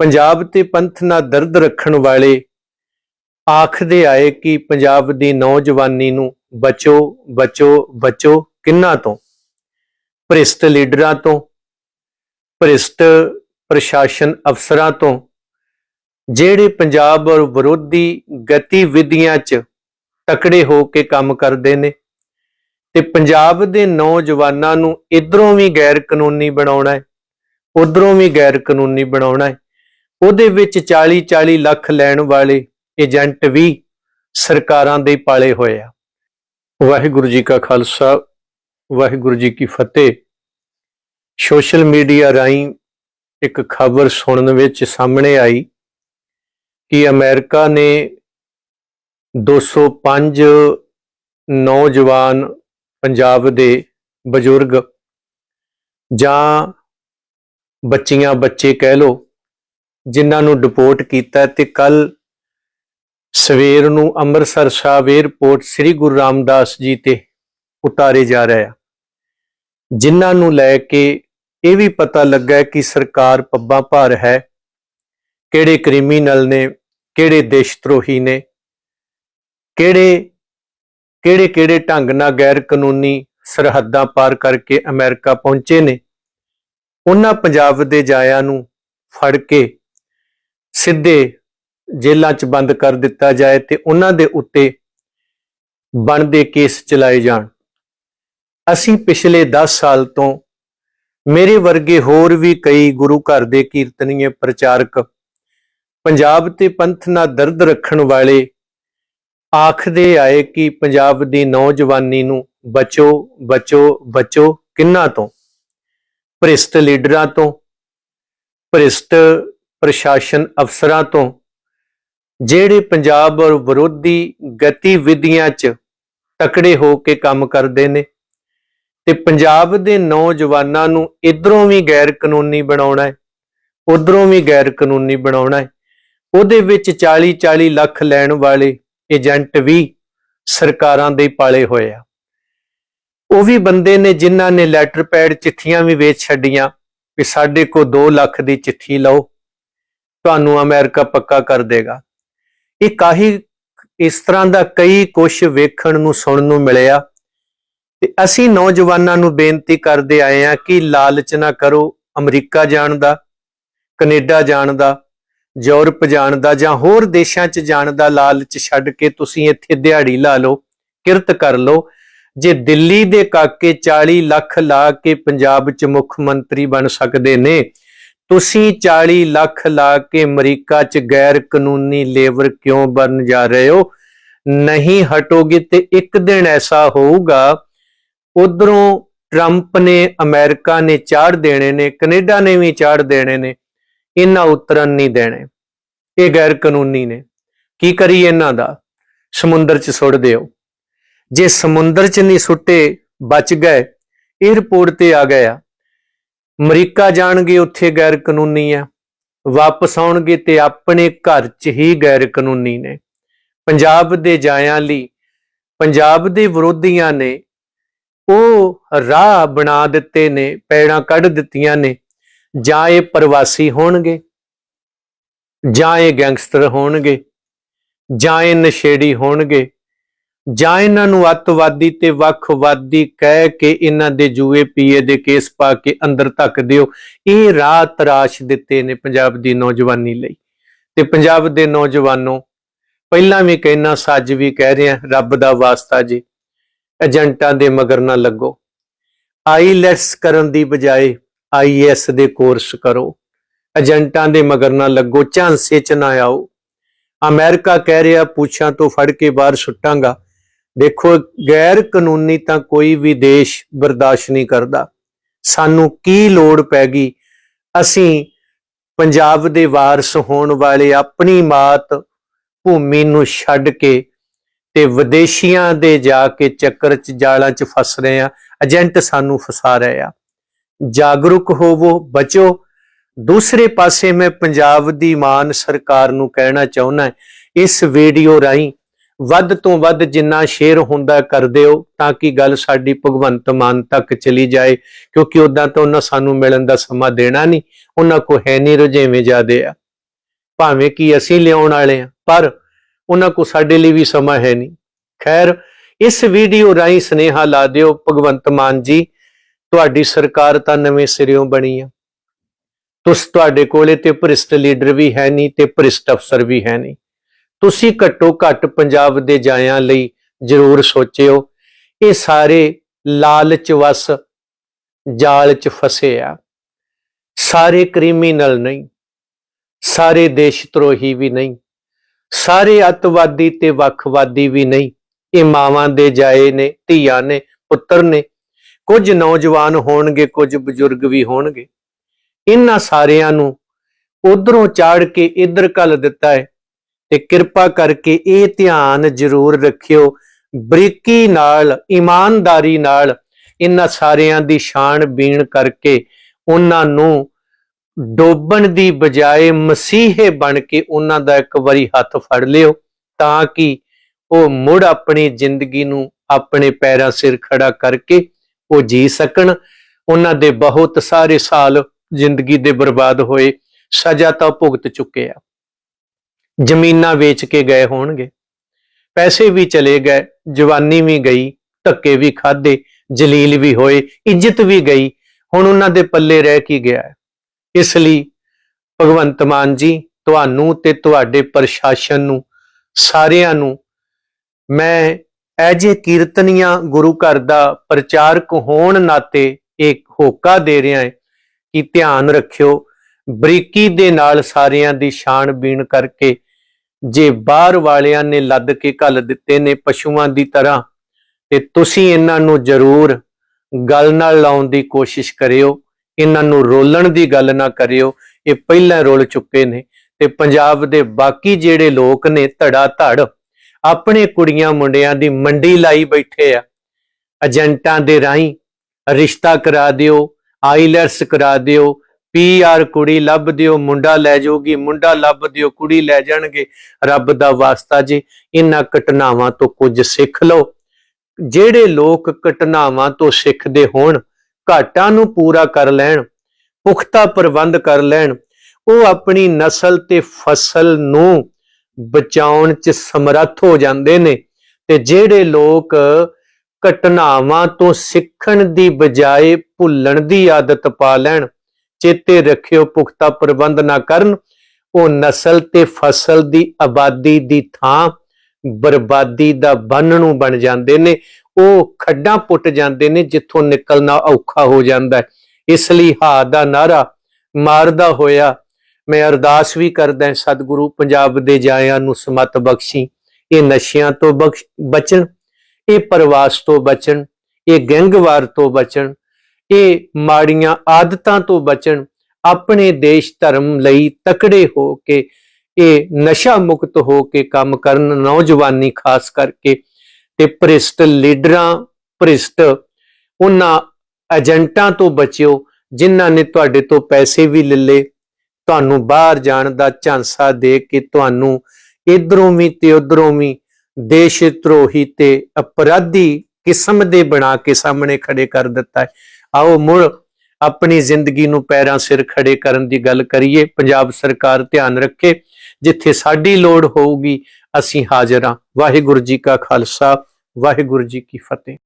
ਪੰਜਾਬ ਤੇ ਪੰਥ ਨਾਲ ਦਰਦ ਰੱਖਣ ਵਾਲੇ ਆਖਦੇ ਆਏ ਕਿ ਪੰਜਾਬ ਦੀ ਨੌਜਵਾਨੀ ਨੂੰ ਬਚੋ ਬਚੋ ਬਚੋ ਕਿੰਨਾ ਤੋਂ? ਭ੍ਰਿਸ਼ਟ ਲੀਡਰਾਂ ਤੋਂ, ਭ੍ਰਿਸ਼ਟ ਪ੍ਰਸ਼ਾਸਨ ਅਫਸਰਾਂ ਤੋਂ, ਜਿਹੜੇ ਪੰਜਾਬ ਔਰ ਵਿਰੋਧੀ ਗਤੀਵਿਧੀਆਂ 'ਚ ਤਕੜੇ ਹੋ ਕੇ ਕੰਮ ਕਰਦੇ ਨੇ ਤੇ ਪੰਜਾਬ ਦੇ ਨੌਜਵਾਨਾਂ ਨੂੰ ਇਧਰੋਂ ਵੀ ਗੈਰ ਕਾਨੂੰਨੀ ਬਣਾਉਣਾ ਹੈ, ਉਧਰੋਂ ਵੀ ਗੈਰ ਕਾਨੂੰਨੀ ਬਣਾਉਣਾ ਹੈ। ਉਹਦੇ ਵਿੱਚ 40 40 ਲੱਖ ਲੈਣ ਵਾਲੇ ਏਜੰਟ ਵੀ ਸਰਕਾਰਾਂ ਦੇ ਪਾਲੇ ਹੋਏ ਆ। ਵਾਹਿਗੁਰੂ ਜੀ ਕਾ ਖਾਲਸਾ, ਵਾਹਿਗੁਰੂ ਜੀ ਕੀ ਫਤਿਹ। ਸੋਸ਼ਲ ਮੀਡੀਆ ਰਾਹੀਂ ਇੱਕ ਖਬਰ ਸੁਣਨ ਵਿੱਚ ਸਾਹਮਣੇ ਆਈ ਕਿ ਅਮਰੀਕਾ ਨੇ 205 ਨੌਜਵਾਨ ਪੰਜਾਬ ਦੇ ਬਜ਼ੁਰਗ ਜਾਂ ਬੱਚੀਆਂ ਬੱਚੇ ਕਹਿ ਲੋ ਜਿਨ੍ਹਾਂ ਨੂੰ ਡਿਪੋਰਟ ਕੀਤਾ ਤੇ ਕੱਲ ਸਵੇਰ ਨੂੰ ਅੰਮ੍ਰਿਤਸਰ ਸਾਹਿਬ 에ਅਰਪੋਰਟ ਸ੍ਰੀ ਗੁਰੂ ਰਾਮਦਾਸ ਜੀ ਤੇ ਉਤਾਰੇ ਜਾ ਰਹੇ ਆ। ਜਿਨ੍ਹਾਂ ਨੂੰ ਲੈ ਕੇ ਇਹ ਵੀ ਪਤਾ ਲੱਗਾ ਕਿ ਸਰਕਾਰ ਪੱਬਾਂ ਭਾਰ ਹੈ, ਕਿਹੜੇ ਕ੍ਰਿਮੀਨਲ ਨੇ, ਕਿਹੜੇ ਦੇਸ਼ਧਰੋਹੀ ਨੇ, ਕਿਹੜੇ ਕਿਹੜੇ ਕਿਹੜੇ ਢੰਗ ਨਾਲ ਗੈਰ ਕਾਨੂੰਨੀ ਸਰਹੱਦਾਂ ਪਾਰ ਕਰਕੇ ਅਮਰੀਕਾ ਪਹੁੰਚੇ ਨੇ, ਉਹਨਾਂ ਪੰਜਾਬ ਦੇ ਜਾਇਆਂ ਨੂੰ ਫੜ ਕੇ ਸਿੱਧੇ ਜੇਲ੍ਹਾਂ 'ਚ ਬੰਦ ਕਰ ਦਿੱਤਾ ਜਾਏ ਤੇ ਉਹਨਾਂ ਦੇ ਉੱਤੇ ਬਣਦੇ ਕੇਸ ਚਲਾਏ ਜਾਣ। ਅਸੀਂ ਪਿਛਲੇ 10 ਸਾਲ ਤੋਂ ਮੇਰੇ ਵਰਗੇ ਹੋਰ ਵੀ ਕਈ ਗੁਰੂ ਘਰ ਦੇ ਕੀਰਤਨੀਏ, ਪ੍ਰਚਾਰਕ ਪੰਜਾਬ ਤੇ ਪੰਥ ਨਾਲ ਦਰਦ ਰੱਖਣ ਵਾਲੇ ਆਖਦੇ ਆਏ ਕਿ ਪੰਜਾਬ ਦੀ ਨੌਜਵਾਨੀ ਨੂੰ ਬਚੋ ਬਚੋ ਬਚੋ ਕਿੰਨਾ ਤੋਂ? ਭ੍ਰਿਸ਼ਟ ਲੀਡਰਾਂ ਤੋਂ, ਭ੍ਰਿਸ਼ਟ ਪ੍ਰਸ਼ਾਸਨ ਅਫਸਰਾਂ ਤੋਂ, ਜਿਹੜੇ ਪੰਜਾਬ ਔਰ ਵਿਰੋਧੀ ਗਤੀਵਿਧੀਆਂ 'ਚ ਤਕੜੇ ਹੋ ਕੇ ਕੰਮ ਕਰਦੇ ਨੇ ਤੇ ਪੰਜਾਬ ਦੇ ਨੌਜਵਾਨਾਂ ਨੂੰ ਇਧਰੋਂ ਵੀ ਗੈਰ ਕਾਨੂੰਨੀ ਬਣਾਉਣਾ ਹੈ, ਉਧਰੋਂ ਵੀ ਗੈਰ ਕਾਨੂੰਨੀ ਬਣਾਉਣਾ ਹੈ, ਉਹਦੇ ਵਿੱਚ 40 40 ਲੱਖ ਲੈਣ ਵਾਲੇ ਏਜੰਟ ਵੀ ਸਰਕਾਰਾਂ ਦੇ ਪਾਲੇ ਹੋਏ ਆ। ਉਹ ਵੀ ਬੰਦੇ ਨੇ ਜਿਨ੍ਹਾਂ ਨੇ ਲੈਟਰ ਪੈਡ ਚਿੱਠੀਆਂ ਵੀ ਵੇਚ ਛੱਡੀਆਂ ਕਿ ਸਾਡੇ ਕੋ 2 ਲੱਖ ਦੀ ਚਿੱਠੀ ਲਓ। ਤੁਹਾਨੂੰ ਅਮਰੀਕਾ ਪੱਕਾ ਕਰ ਦੇਗਾ। ਇਹ ਕਾਹੀ ਇਸ ਤਰ੍ਹਾਂ ਦਾ ਕਈ ਕੁਝ ਵੇਖਣ ਨੂੰ, ਸੁਣਨ ਨੂੰ ਮਿਲਿਆ। ਤੇ ਅਸੀਂ ਨੌਜਵਾਨਾਂ ਨੂੰ ਬੇਨਤੀ ਕਰਦੇ ਆਏ ਆ ਕਿ ਲਾਲਚ ਨਾ ਕਰੋ ਅਮਰੀਕਾ ਜਾਣ ਦਾ, ਕੈਨੇਡਾ ਜਾਣ ਦਾ, ਯੂਰਪ ਜਾਣ ਦਾ ਜਾਂ ਹੋਰ ਦੇਸ਼ਾਂ 'ਚ ਜਾਣ ਦਾ ਲਾਲਚ ਛੱਡ ਕੇ ਤੁਸੀਂ ਇੱਥੇ ਦਿਹਾੜੀ ਲਾ ਲਓ, ਕਿਰਤ ਕਰ ਲਓ। ਜੇ ਦਿੱਲੀ ਦੇ ਕਾਕੇ 40 ਲੱਖ ਲਾ ਕੇ ਪੰਜਾਬ 'ਚ ਮੁੱਖ ਮੰਤਰੀ ਬਣ ਸਕਦੇ ਨੇ ਤੁਸੀਂ 40 ਲੱਖ ਲਾ ਕੇ ਅਮਰੀਕਾ 'ਚ ਗੈਰ ਕਾਨੂੰਨੀ ਲੇਬਰ ਕਿਉਂ ਬਣ ਜਾ ਰਹੇ ਹੋ? ਨਹੀਂ ਹਟੋਗੇ ਤੇ ਇੱਕ ਦਿਨ ਐਸਾ ਹੋਊਗਾ, ਉਧਰੋਂ ਟਰੰਪ ਨੇ ਅਮਰੀਕਾ ਨੇ ਚਾੜ ਦੇਣੇ ਨੇ, ਕੈਨੇਡਾ ਨੇ ਵੀ ਚਾੜ ਦੇਣੇ ਨੇ, ਇਹਨਾਂ ਉਤਰਨ ਨਹੀਂ ਦੇਣੇ। ਇਹ ਗੈਰ ਕਾਨੂੰਨੀ ਨੇ। ਕੀ ਕਰੀ ਇਹਨਾਂ ਦਾ? ਸਮੁੰਦਰ 'ਚ ਸੁੱਟ ਦਿਓ। ਜੇ ਸਮੁੰਦਰ 'ਚ ਨਹੀਂ ਸੁੱਟੇ, ਬਚ ਗਏ। 에ਅਰਪੋਰਟ ਤੇ ਆ ਗਿਆ ਅਮਰੀਕਾ ਜਾਣਗੇ, ਉੱਥੇ ਗੈਰ ਕਾਨੂੰਨੀ ਆ ਵਾਪਸ ਆਉਣਗੇ ਤੇ ਆਪਣੇ ਘਰ 'ਚ ਹੀ ਗੈਰ ਕਾਨੂੰਨੀ ਨੇ। ਪੰਜਾਬ ਦੇ ਜਾਇਆਂ ਲਈ, ਪੰਜਾਬ ਦੇ ਵਿਰੋਧੀਆਂ ਨੇ ਉਹ ਰਾਹ ਬਣਾ ਦਿੱਤੇ ਨੇ, ਪੈੜਾਂ ਕੱਢ ਦਿੱਤੀਆਂ ਨੇ। ਜਾਂ ਇਹ ਪ੍ਰਵਾਸੀ ਹੋਣਗੇ, ਜਾਂ ਇਹ ਗੈਂਗਸਟਰ ਹੋਣਗੇ, ਜਾਂ ਇਹ ਨਸ਼ੇੜੀ ਹੋਣਗੇ। ਜਾਂ ਇਹਨਾਂ ਨੂੰ ਅੱਤਵਾਦੀ ਤੇ ਵੱਖਵਾਦੀ ਕਹਿ ਕੇ ਇਹਨਾਂ ਦੇ ਜੂਏ ਪੀਏ ਦੇ ਕੇਸ ਪਾ ਕੇ ਅੰਦਰ ਧੱਕ ਦਿਓ, ਇਹ ਰਾਹ ਤਰਾਸ਼ ਦਿੱਤੇ ਨੇ ਪੰਜਾਬ ਦੀ ਨੌਜਵਾਨੀ ਲਈ। ਤੇ ਪੰਜਾਬ ਦੇ ਨੌਜਵਾਨੋ, ਪਹਿਲਾਂ ਵੀ ਕਹਿਣਾ ਸੱਜ ਵੀ ਕਹਿ ਰਿਹਾ, ਰੱਬ ਦਾ ਵਾਸਤਾ ਜੀ, ਏਜੰਟਾਂ ਦੇ ਮਗਰ ਨਾ ਲੱਗੋ। ਆਈਲੈਟਸ ਕਰਨ ਦੀ ਬਜਾਏ ਆਈਐਸ ਦੇ ਕੋਰਸ ਕਰੋ। ਏਜੰਟਾਂ ਦੇ ਮਗਰ ਨਾ ਲੱਗੋ, ਝਾਂਸੇ ਚ ਨਾ ਆਓ। ਅਮਰੀਕਾ ਕਹਿ ਰਿਹਾ, ਪੁੱਛਾਂ ਤੋਂ ਫੜ ਕੇ ਬਾਹਰ ਸੁੱਟਾਂਗਾ। ਦੇਖੋ ਗੈਰ ਕਾਨੂੰਨੀ ਤਾਂ ਕੋਈ ਵੀ ਦੇਸ਼ ਬਰਦਾਸ਼ਤ ਨਹੀਂ ਕਰਦਾ। ਸਾਨੂੰ ਕੀ ਲੋੜ ਪੈ ਗਈ? ਅਸੀਂ ਪੰਜਾਬ ਦੇ ਵਾਰਸ ਹੋਣ ਵਾਲੇ ਆਪਣੀ ਮਾਤ ਭੂਮੀ ਨੂੰ ਛੱਡ ਕੇ ਤੇ ਵਿਦੇਸ਼ੀਆਂ ਦੇ ਜਾ ਕੇ ਚੱਕਰ ਚ ਜਾਲਾਂ ਚ ਫਸ ਰਹੇ ਆ ਏਜੰਟ ਸਾਨੂੰ ਫਸਾ ਰਹੇ ਆ ਜਾਗਰੂਕ ਹੋਵੋ, ਬਚੋ। ਦੂਸਰੇ ਪਾਸੇ ਮੈਂ ਪੰਜਾਬ ਦੀ ਮਾਨ ਸਰਕਾਰ ਨੂੰ ਕਹਿਣਾ ਚਾਹੁੰਦਾ ਇਸ ਵੀਡੀਓ ਰਾਹੀਂ ਵੱਧ ਤੋਂ ਵੱਧ ਜਿੰਨਾ ਸ਼ੇਅਰ ਹੁੰਦਾ ਕਰ ਦਿਓ ਤਾਂ ਕਿ ਗੱਲ ਸਾਡੀ ਭਗਵੰਤ ਮਾਨ ਤੱਕ ਚਲੀ ਜਾਏ, ਕਿਉਂਕਿ ਉਦਾਂ ਤਾਂ ਉਹਨਾਂ ਸਾਨੂੰ ਮਿਲਣ ਦਾ ਸਮਾਂ ਦੇਣਾ ਨਹੀਂ, ਉਹਨਾਂ ਕੋ ਹੈ ਨਹੀਂ ਰੁਝੇਵੇਂ ਜ਼ਿਆਦੇ ਆ। ਭਾਵੇਂ ਕਿ ਅਸੀਂ ਲਿਆਉਣ ਵਾਲੇ ਆ, ਪਰ ਉਹਨਾਂ ਕੋ ਸਾਡੇ ਲਈ ਵੀ ਸਮਾਂ ਹੈ ਨਹੀਂ। ਖੈਰ, ਇਸ ਵੀਡੀਓ ਰਾਹੀਂ ਸਨੇਹਾ ਲਾ ਦਿਓ, ਭਗਵੰਤ ਮਾਨ ਜੀ, ਤੁਹਾਡੀ ਸਰਕਾਰ ਤਾਂ ਨਵੇਂ ਸਿਰਿਓਂ ਬਣੀ ਆ। ਤੁਸ ਤੁਹਾਡੇ ਕੋਲੇ ਤੇ ਭ੍ਰਿਸ਼ਟ ਲੀਡਰ ਵੀ ਹੈ ਨਹੀਂ ਤੇ ਭ੍ਰਿਸ਼ਟ ਅਫਸਰ ਵੀ ਹੈ ਨਹੀਂ। ਤੁਸੀਂ ਘੱਟੋ ਘੱਟ ਪੰਜਾਬ ਦੇ ਜਾਇਆਂ ਲਈ ਜ਼ਰੂਰ ਸੋਚਿਓ। ਇਹ ਸਾਰੇ ਲਾਲਚ ਵਸ, ਜਾਲ ਚ ਫਸੇ ਆ। ਸਾਰੇ ਕ੍ਰਿਮੀਨਲ ਨਹੀਂ, ਸਾਰੇ ਦੇਸ਼ ਧਰੋਹੀ ਵੀ ਨਹੀਂ, ਸਾਰੇ ਅਤਵਾਦੀ ਤੇ ਵੱਖਵਾਦੀ ਵੀ ਨਹੀਂ। ਇਹ ਮਾਵਾਂ ਦੇ ਜਾਏ ਨੇ, ਧੀਆਂ ਨੇ, ਪੁੱਤਰ ਨੇ। ਕੁਝ ਨੌਜਵਾਨ ਹੋਣਗੇ, ਕੁਝ ਬਜ਼ੁਰਗ ਵੀ ਹੋਣਗੇ। ਇਹਨਾਂ ਸਾਰਿਆਂ ਨੂੰ ਉਧਰੋਂ ਚਾੜ ਕੇ ਇੱਧਰ ਕੱਲ ਦਿੱਤਾ ਹੈ। ਤੇ ਕਿਰਪਾ ਕਰਕੇ ਇਹ ਧਿਆਨ ਜ਼ਰੂਰ ਰੱਖਿਓ। ਬਰੀਕੀ ਨਾਲ, ਇਮਾਨਦਾਰੀ ਨਾਲ ਇਹਨਾਂ ਸਾਰਿਆਂ ਦੀ ਸ਼ਾਨ ਬੀਣ ਕਰਕੇ ਉਹਨਾਂ ਨੂੰ ਡੋਬਣ ਦੀ ਬਜਾਏ ਮਸੀਹੇ ਬਣ ਕੇ ਉਹਨਾਂ ਦਾ ਇੱਕ ਵਾਰੀ ਹੱਥ ਫੜ ਲਿਓ ਤਾਂ ਕਿ ਉਹ ਮੁੜ ਆਪਣੀ ਜ਼ਿੰਦਗੀ ਨੂੰ ਆਪਣੇ ਪੈਰਾਂ ਸਿਰ ਖੜਾ ਕਰਕੇ ਉਹ ਜੀ ਸਕਣ। ਉਹਨਾਂ ਦੇ ਬਹੁਤ ਸਾਰੇ ਸਾਲ ਜ਼ਿੰਦਗੀ ਦੇ ਬਰਬਾਦ ਹੋਏ, ਸਜ਼ਾ ਤਾਂ ਭੁਗਤ ਚੁੱਕੇ ਆ। ਜ਼ਮੀਨਾਂ ਵੇਚ ਕੇ ਗਏ ਹੋਣਗੇ। ਪੈਸੇ ਵੀ ਚਲੇ ਗਏ, ਜਵਾਨੀ ਵੀ ਗਈ, ਧੱਕੇ ਵੀ ਖਾਦੇ ਜਲੀਲ ਵੀ ਹੋਏ, ਇੱਜ਼ਤ ਵੀ ਗਈ। ਹੁਣ ਉਹਨਾਂ ਦੇ ਪੱਲੇ ਰਹਿ ਕੀ ਗਿਆ ਇਸ ਲਈ ਭਗਵੰਤ ਮਾਨ ਜੀ, ਤੁਹਾਨੂੰ ਤੇ ਤੁਹਾਡੇ ਪ੍ਰਸ਼ਾਸਨ ਨੂੰ, ਸਾਰਿਆਂ ਨੂੰ ਮੈਂ ਐਜੇ ਕੀਰਤਨੀਆਂ ਗੁਰੂ ਘਰ ਦਾ ਪ੍ਰਚਾਰਕ ਹੋਣ ਨਾਤੇ ਇੱਕ ਹੋਕਾ ਦੇ ਰਿਹਾ ਹਾਂ ਕਿ ਧਿਆਨ ਰੱਖਿਓ, ਬਰੀਕੀ ਦੇ ਨਾਲ ਸਾਰਿਆਂ ਦੀ ਛਾਣ ਬੀਣ ਕਰਕੇ ਜੇ ਬਾਹਰ ਵਾਲਿਆਂ ਨੇ ਲੱਦ ਕੇ ਘੱਲ ਦਿੱਤੇ ਨੇ ਪਸ਼ੂਆਂ ਦੀ ਤਰ੍ਹਾਂ, ਤੇ ਤੁਸੀਂ ਇਹਨਾਂ ਨੂੰ ਜ਼ਰੂਰ ਗੱਲ ਨਾਲ ਲਾਉਣ ਦੀ ਕੋਸ਼ਿਸ਼ ਕਰਿਓ, ਇਹਨਾਂ ਨੂੰ ਰੋਲਣ ਦੀ ਗੱਲ ਨਾ ਕਰਿਓ, ਇਹ ਪਹਿਲਾਂ ਰੋਲ ਚੁੱਕੇ ਨੇ। ਤੇ ਪੰਜਾਬ ਦੇ ਬਾਕੀ ਜਿਹੜੇ ਲੋਕ ਨੇ ਧੜਾ ਧੜ, ਆਪਣੇ ਕੁੜੀਆਂ ਮੁੰਡਿਆਂ ਦੀ ਮੰਡੀ ਲਾਈ ਬੈਠੇ ਆ। ਏਜੰਟਾਂ ਦੇ ਰਾਹੀਂ ਰਿਸ਼ਤਾ ਕਰਾ ਦਿਓ, ਆਈਲੈਟਸ ਕਰਾ ਦਿਓ ਪੀ ਪੀਆਰ ਕੁੜੀ ਲੱਭ ਦਿਓ, ਮੁੰਡਾ ਲੈ ਜਾਊਗੀ, ਮੁੰਡਾ ਲੱਭ ਦਿਓ, ਕੁੜੀ ਲੈ ਜਾਣਗੇ। ਰੱਬ ਦਾ ਵਾਸਤਾ ਜੀ ਇਹਨਾਂ ਘਟਨਾਵਾਂ ਤੋਂ ਕੁਝ ਸਿੱਖ ਲਓ। ਜਿਹੜੇ ਲੋਕ ਘਟਨਾਵਾਂ ਤੋਂ ਸਿੱਖਦੇ ਹੋਣ, ਘਾਟਾਂ ਨੂੰ ਪੂਰਾ ਕਰ ਲੈਣ, ਪੁਖਤਾ ਪ੍ਰਬੰਧ ਕਰ ਲੈਣ, ਉਹ ਆਪਣੀ ਨਸਲ ਤੇ ਫਸਲ ਨੂੰ ਬਚਾਉਣ 'ਚ ਸਮਰੱਥ ਹੋ ਜਾਂਦੇ ਨੇ। ਤੇ ਜਿਹੜੇ ਲੋਕ ਘਟਨਾਵਾਂ ਤੋਂ ਸਿੱਖਣ ਦੀ ਬਜਾਏ ਭੁੱਲਣ ਦੀ ਆਦਤ ਪਾ ਲੈਣ ਚੇਤੇ ਰੱਖਿਓ, ਪੁਖਤਾ ਪ੍ਰਬੰਧ ਨਾ ਕਰਨ। ਉਹ ਨਸਲ ਤੇ ਫਸਲ ਦੀ ਆਬਾਦੀ ਦੀ ਥਾਂ ਬਰਬਾਦੀ ਦਾ ਬੰਨ ਨੂੰ ਬਣ ਜਾਂਦੇ ਨੇ। ਉਹ ਖੱਡਾਂ ਪੁੱਟ ਜਾਂਦੇ ਨੇ ਜਿੱਥੋਂ ਨਿਕਲਣਾ ਔਖਾ ਹੋ ਜਾਂਦਾ ਹੈ। ਇਸ ਲਈ ਹਾ ਦਾ ਨਾਰਾ ਮਾਰਦਾ ਹੋਇਆ ਮੈਂ ਅਰਦਾਸ ਵੀ ਕਰਦਾ ਸਤਿਗੁਰੂ ਪੰਜਾਬ ਦੇ ਜਾਇਆਂ ਨੂੰ ਸਮਤ ਬਖਸ਼ੀ। ਇਹ ਨਸ਼ਿਆਂ ਤੋਂ ਬਖਸ਼ ਬਚਣ, ਇਹ ਪ੍ਰਵਾਸ ਤੋਂ ਬਚਣ, ਇਹ ਗੈਂਗਵਾਰ ਤੋਂ ਬਚਣ ਇਹ ਮਾੜੀਆਂ ਆਦਤਾਂ ਤੋਂ ਬਚਣ, ਆਪਣੇ ਦੇਸ਼ ਧਰਮ ਲਈ ਤਕੜੇ ਹੋ ਕੇ, ਇਹ ਨਸ਼ਾ ਮੁਕਤ ਹੋ ਕੇ ਕੰਮ ਕਰਨ ਨੌਜਵਾਨੀ ਖਾਸ ਕਰਕੇ ਤੇ ਭ੍ਰਿਸ਼ਟ ਲੀਡਰਾਂ, ਭ੍ਰਿਸ਼ਟ ਉਹਨਾਂ ਏਜੰਟਾਂ ਤੋਂ ਬਚਿਓ, ਜਿਨ੍ਹਾਂ ਨੇ ਤੁਹਾਡੇ ਤੋਂ ਪੈਸੇ ਵੀ ਲੱਲੇ ਤੁਹਾਨੂੰ ਬਾਹਰ ਜਾਣ ਦਾ ਝਾਂਸਾ ਦੇ ਕੇ ਤੁਹਾਨੂੰ ਇਧਰੋਂ ਵੀ ਤੇ ਉਧਰੋਂ ਵੀ ਦੇਸ਼ ਧਰੋਹੀ ਤੇ ਅਪਰਾਧੀ ਕਿਸਮ ਦੇ ਬਣਾ ਕੇ ਸਾਹਮਣੇ ਖੜੇ ਕਰ ਦਿੱਤਾ ਹੈ। ਆਓ ਮੁੜ ਆਪਣੀ ਜ਼ਿੰਦਗੀ ਨੂੰ ਪੈਰਾਂ ਸਿਰ ਖੜੇ ਕਰਨ ਦੀ ਗੱਲ ਕਰੀਏ। ਪੰਜਾਬ ਸਰਕਾਰ ਧਿਆਨ ਰੱਖੇ, ਜਿੱਥੇ ਸਾਡੀ ਲੋੜ ਹੋਊਗੀ, ਅਸੀਂ ਹਾਜ਼ਰ ਹਾਂ। ਵਾਹਿਗੁਰੂ ਜੀ ਕਾ ਖਾਲਸਾ, ਵਾਹਿਗੁਰੂ ਜੀ ਕੀ ਫਤਿਹ।